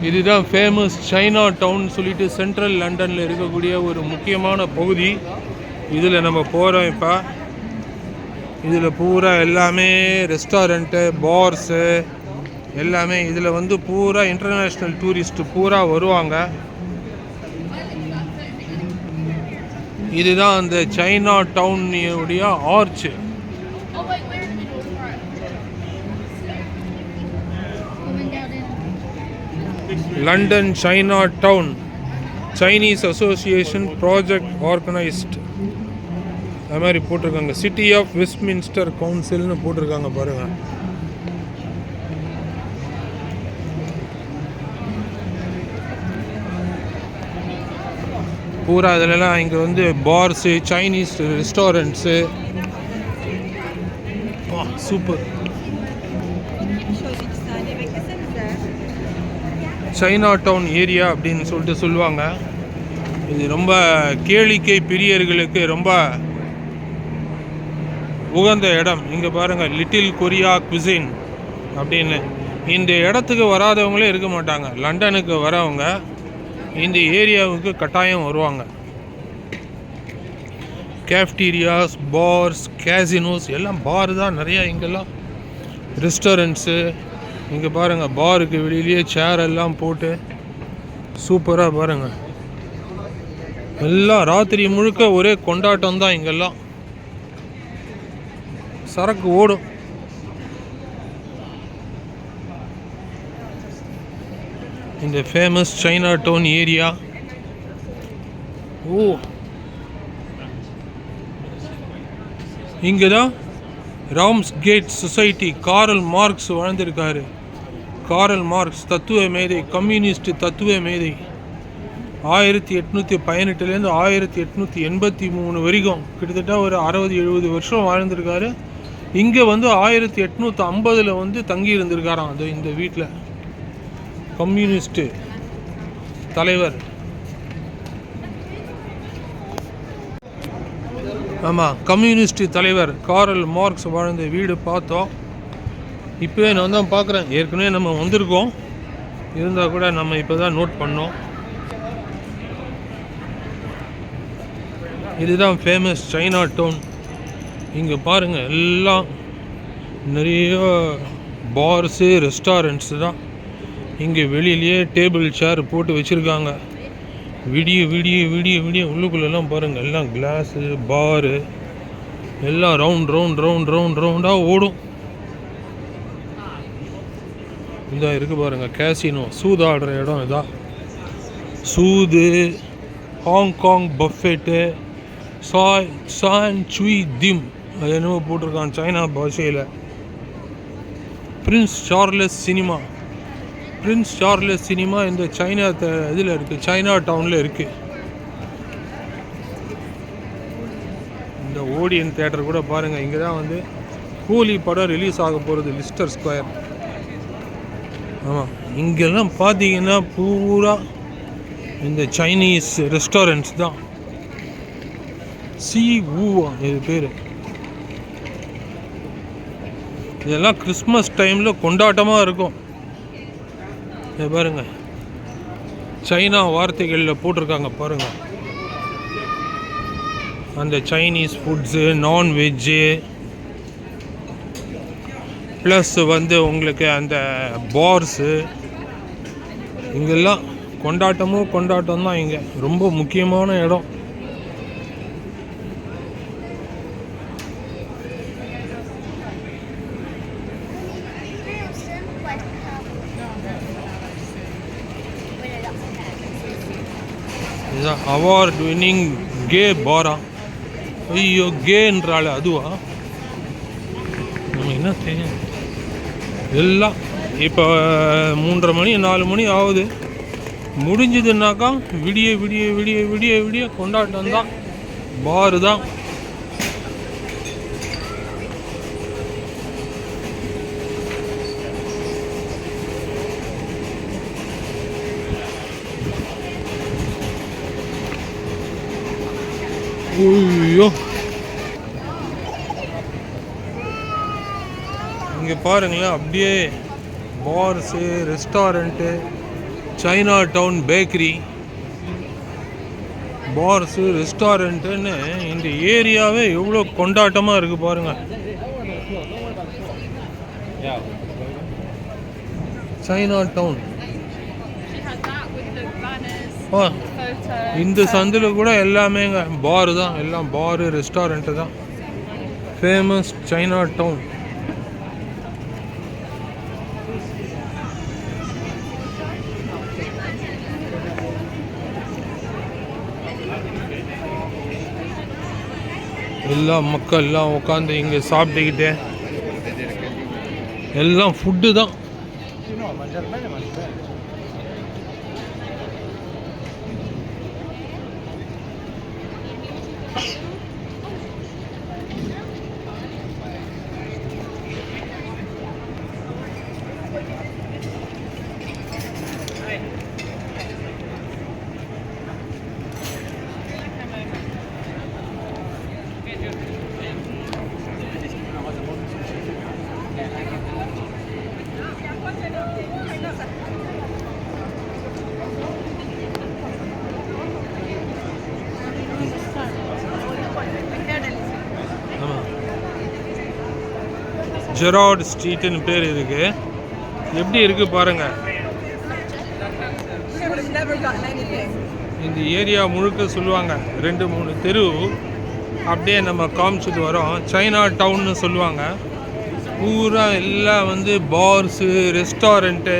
இதுதான் famous China down சொல்லிட்டு central லண்டனில் இருக்கக்கூடிய ஒரு முக்கியமான பகுதி. இதில் நம்ம போகிறோம் இப்போ. இதில் பூரா எல்லாமே ரெஸ்டாரண்ட்டு பார்ஸு எல்லாமே இதில் வந்து பூரா இன்டர்நேஷ்னல் டூரிஸ்ட்டு பூரா வருவாங்க. இதுதான் அந்த China டவுனுடைய arch London China town Chinese association project organised அது மாதிரி போட்டிருக்காங்க. சிட்டி ஆஃப் வெஸ்ட்மின்ஸ்டர் கவுன்சில்னு போட்டிருக்காங்க பாருங்கள் பூரா இதிலலாம் இங்கே வந்து bars Chinese restaurants super China town area அப்படின்னு சொல்லிட்டு சொல்லுவாங்க. இது ரொம்ப கேளிக்கை பிரியர்களுக்கு ரொம்ப உகந்த இடம். இங்கே பாருங்கள் லிட்டில் கொரியா குசின் அப்படின்னு. இந்த இடத்துக்கு வராதவங்களே இருக்க மாட்டாங்க. லண்டனுக்கு வரவங்க இந்த ஏரியாவுக்கு கட்டாயம் வருவாங்க. கேஃப்டீரியாஸ் பார்ஸ் கேசினோஸ் எல்லாம் பார் தான் நிறையா இங்கெல்லாம். ரெஸ்டாரண்ட்ஸு இங்கே பாருங்கள் பாருக்கு வெளியிலேயே சேர் எல்லாம் போட்டு சூப்பராக பாருங்கள் எல்லாம் ராத்திரி முழுக்க ஒரே கொண்டாட்டம் தான் இங்கெல்லாம். சரக்கு ஓடும். இந்த ஃபேமஸ் சைனா டவுன் ஏரியா ஓ. இங்கே தான் rams gate society Karl Marx வாழ்ந்திருக்காரு காரல் மார்க்ஸ் தத்துவ மேதை கம்யூனிஸ்ட் தத்துவ மேதை. ஆயிரத்தி எட்நூற்றி பதினெட்டுலேருந்து ஆயிரத்தி எட்நூற்றி எண்பத்தி மூணு வரைக்கும் கிட்டத்தட்ட ஒரு அறுபது எழுபது வருஷம் வாழ்ந்திருக்காரு. இங்கே வந்து ஆயிரத்தி எட்நூற்றி ஐம்பதில் வந்து தங்கி இருந்திருக்காராம் அது இந்த வீட்டில் கம்யூனிஸ்ட்டு தலைவர். ஆமாம் கம்யூனிஸ்ட் தலைவர் காரல் மார்க்ஸ் வாழ்ந்த வீடு பார்த்தோம். இப்போவே நான் தான் பார்க்குறேன். ஏற்கனவே நம்ம வந்திருக்கோம். இருந்தால் கூட நம்ம இப்போ தான் நோட் பண்ணோம். இதுதான் ஃபேமஸ் சைனா டவுன் இங்கே பாருங்கள் எல்லாம் நிறைய பார்ஸு ரெஸ்டாரண்ட்ஸு தான். இங்கே வெளியிலேயே டேபிள் சேர் போட்டு வச்சுருக்காங்க. விடிய விடிய விடிய விடிய உள்ளுக்குள்ளெல்லாம் பாருங்கள் எல்லாம் கிளாஸு பாரு எல்லாம் ரவுண்ட் ரவுண்ட் ரவுண்ட் ரவுண்ட் ரவுண்டாக ஓடும். இதாக இருக்குது பாருங்கள் கேசினோ சூதாடுற இடம் இதான் சூது ஹாங்காங் பஃபெட்டு சாய் சான் சுய் திம். அது என்னமோ போட்டிருக்கான் சைனா பாஷையில். Prince Charles cinema prince Charles cinema இந்த சைனா இதில் இருக்குது சைனா டவுனில் இருக்குது இந்த ஓடியன் தேட்டர் கூட பாருங்கள் இங்கே தான் வந்து கூலி படம் ரிலீஸ் ஆக போகிறது லிஸ்டர் ஸ்கொயர் ஆமாம் இங்கெல்லாம் பார்த்தீங்கன்னா பூரா இந்த சைனீஸ் ரெஸ்டாரண்ட்ஸ் தான். சி ஊவா இது பேர். இதெல்லாம் கிறிஸ்மஸ் டைமில் கொண்டாட்டமாக இருக்கும். இதை பாருங்க. சைனா வார்த்தைகளில் போட்டிருக்காங்க பாருங்க. அந்த சைனீஸ் ஃபுட்ஸு நான்வெஜ்ஜு ப்ளஸ் வந்து உங்களுக்கு அந்த பார்ஸு இங்கெல்லாம் கொண்டாட்டமும் கொண்டாட்டம் தான் இங்கே. ரொம்ப முக்கியமான இடம் இதுதான் அவார்ட் வின்னிங் கே பாரா. ஐயோ கேன்றாள் அதுவா? நம்ம என்ன தெரியும் எல்லாம் இப்போ மூன்றரை மணி நாலு மணி ஆகுது. முடிஞ்சதுன்னாக்கா விடிய விடிய விடிய விடிய விடிய கொண்டாட்டம் தான். பாரு தான். ஐயோ. இங்கே பாருங்களேன் அப்படியே bars restaurant China town bakery bars ரெஸ்டாரண்ட்டுன்னு இந்த ஏரியாவே எவ்வளோ கொண்டாட்டமாக இருக்குது பாருங்கள் சைனா டவுன் இந்த சந்தில் கூட எல்லாமேங்க பார் தான். எல்லாம் பாரு ரெஸ்டாரண்ட்டு தான். ஃபேமஸ் சைனா டவுன் எல்லா மக்கள் எல்லாம் உட்காந்து இங்கே சாப்பிட்டுக்கிட்டு எல்லாம் ஃபுட்டு தான். ஜெராட் ஸ்ட்ரீட்டுன்னு பேர் இதுக்கு. எப்படி இருக்கு பாருங்க. இந்த ஏரியா முழுக்க சொல்லுவாங்க ரெண்டு மூணு தெரு அப்படியே நம்ம காமிச்சிட்டு வரோம். சைனா டவுன்னு சொல்லுவாங்க. பூரா எல்லாம் வந்து பார்ஸு ரெஸ்டாரண்ட்டு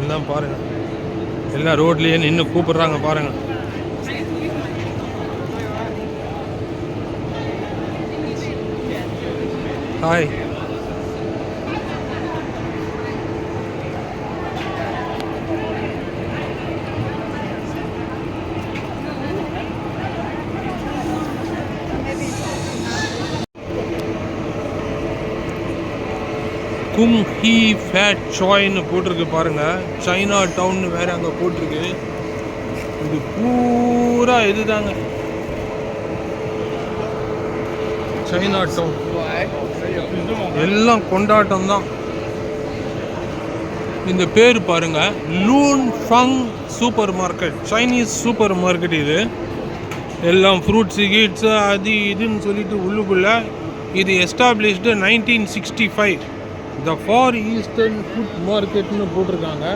எல்லாம் பாருங்கள் எல்லாம் ரோட்லேயே நின்று கூப்பிடுறாங்க பாருங்கள் ஹாய் குங் ஹீ ஃபேட் சாய்னு போட்டிருக்கு பாருங்கள் சைனா டவுன் வேறு அங்கே போட்டிருக்கு. இது பூரா இதுதாங்க. China town. எல்லாம் கொண்டாட்டம் தான் இந்த பேர் பாருங்க. Loon Fung supermarket. Chinese supermarket இது. எல்லாம் ஃப்ரூட்ஸு கீட்ஸு அது இதுன்னு சொல்லிட்டு உள்ளுக்குள்ளே இது established nineteen sixty five. The far eastern food மார்க்கெட்னு போட்டிருக்காங்க.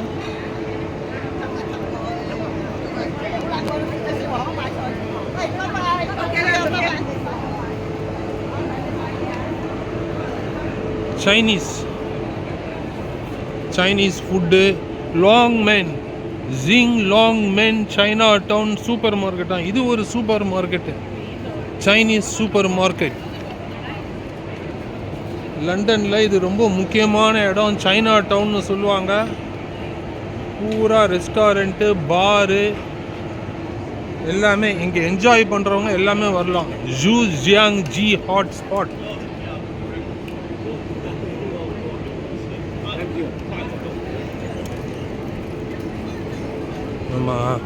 சைனீஸ் சைனீஸ் ஃபுட்டு லாங் மென் ஜிங் லாங் மென் சைனா டவுன் சூப்பர் மார்க்கெட்டாக இது ஒரு supermarket Chinese supermarket லண்டனில் இது ரொம்ப முக்கியமான இடம். சைனா டவுன்னு சொல்லுவாங்க. பூரா ரெஸ்டாரண்ட்டு பாரு எல்லாமே இங்கே என்ஜாய் பண்ணுறவங்க எல்லாமே வரலாம். ஜூ ஜியாங் ஜி ஹாட் ஸ்பாட் ஆமாம்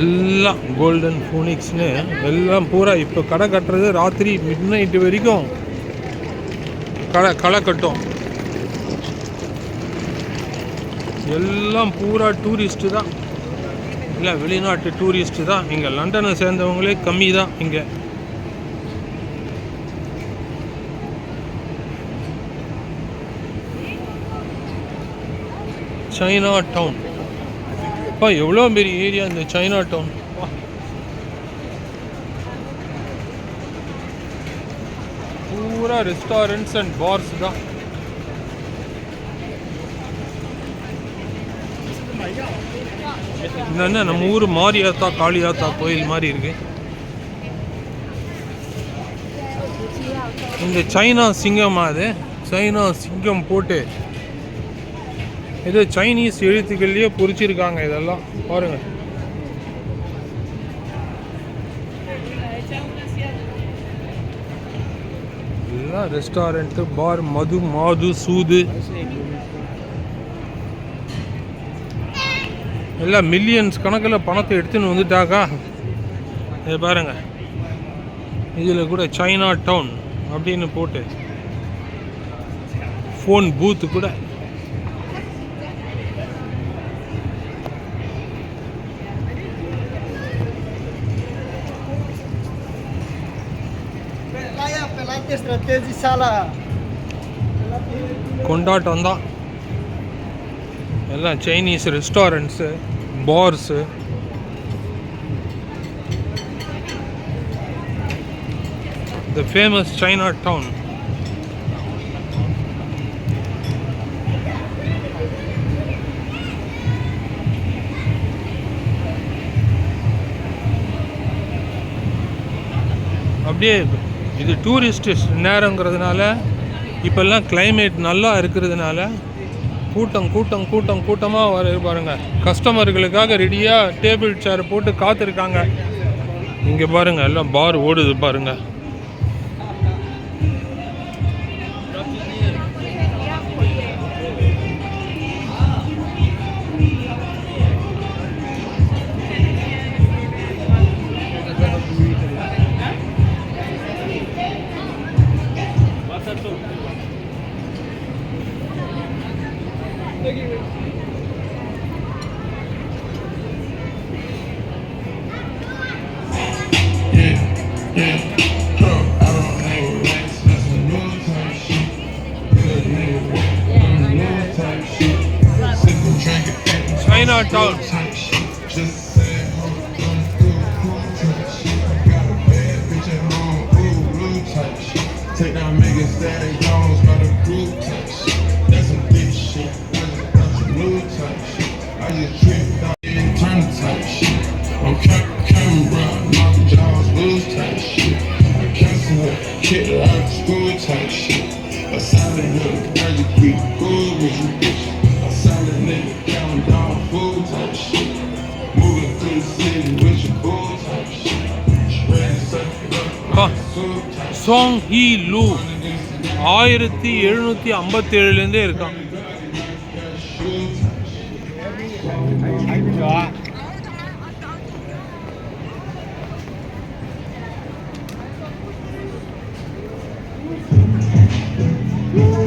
எல்லாம் கோல்டன் ஃபோனிக்ஸ்னு எல்லாம் பூரா இப்போ கடை கட்டுறது ராத்திரி மிட் நைட்டு வரைக்கும் கடை களை கட்டும். எல்லாம் பூரா டூரிஸ்ட்டு தான். இல்லை வெளிநாட்டு டூரிஸ்ட்டு தான். இங்கே லண்டனை சேர்ந்தவங்களே கம்மி தான் இங்கே. சைனா டவுன் அப்பா எவ்வளோ பெரிய ஏரியா இந்த சைனா டவுன் பூரா ரெஸ்டாரண்ட்ஸ் அண்ட் பார்ஸ் தான். என்ன நம்ம ஊர் மாரியாத்தா காளியாத்தா கோயில் மாதிரி இருக்கு. இந்த சைனா சிங்கமா அது. சைனா சிங்கம் போட்டு இது சைனீஸ் எழுத்துக்கள்லேயே பொறிச்சிருக்காங்க இதெல்லாம். பாருங்க. எல்லாம் ரெஸ்டாரண்ட்டு பார் மது மாது சூது. எல்லாம் மில்லியன்ஸ் கணக்கில் பணத்தை எடுத்துன்னு வந்துட்டாக்கா? இது பாருங்க. இதில் கூட சைனா டவுன் அப்படின்னு போட்டு ஃபோன் பூத்து கூட Pelaya, pelate, strategi, கொண்டாட்டம் தான். எல்லாம் Chinese restaurants bars the famous China town அப்படியே இது டூரிஸ்ட் நேரங்கிறதுனால இப்போல்லாம் கிளைமேட் நல்லா இருக்கிறதுனால கூட்டம் கூட்டம் கூட்டம் கூட்டமாக வர பாருங்கள் கஸ்டமர்களுக்காக ரெடியாக டேபிள் சேர் போட்டு காத்திருக்காங்க. இங்கே பாருங்கள் எல்லாம் பார் ஓடுது பாருங்கள் our thoughts. Take that mega static dogs by the group touch. That's some bitch shit. That's some blue touch. I just tripped out in turn touch. Okay. சோங் ஹீ லூ ஆயிரத்தி எழுநூற்றி ஐம்பத்தேழுலேருந்தே இருக்கான் shit.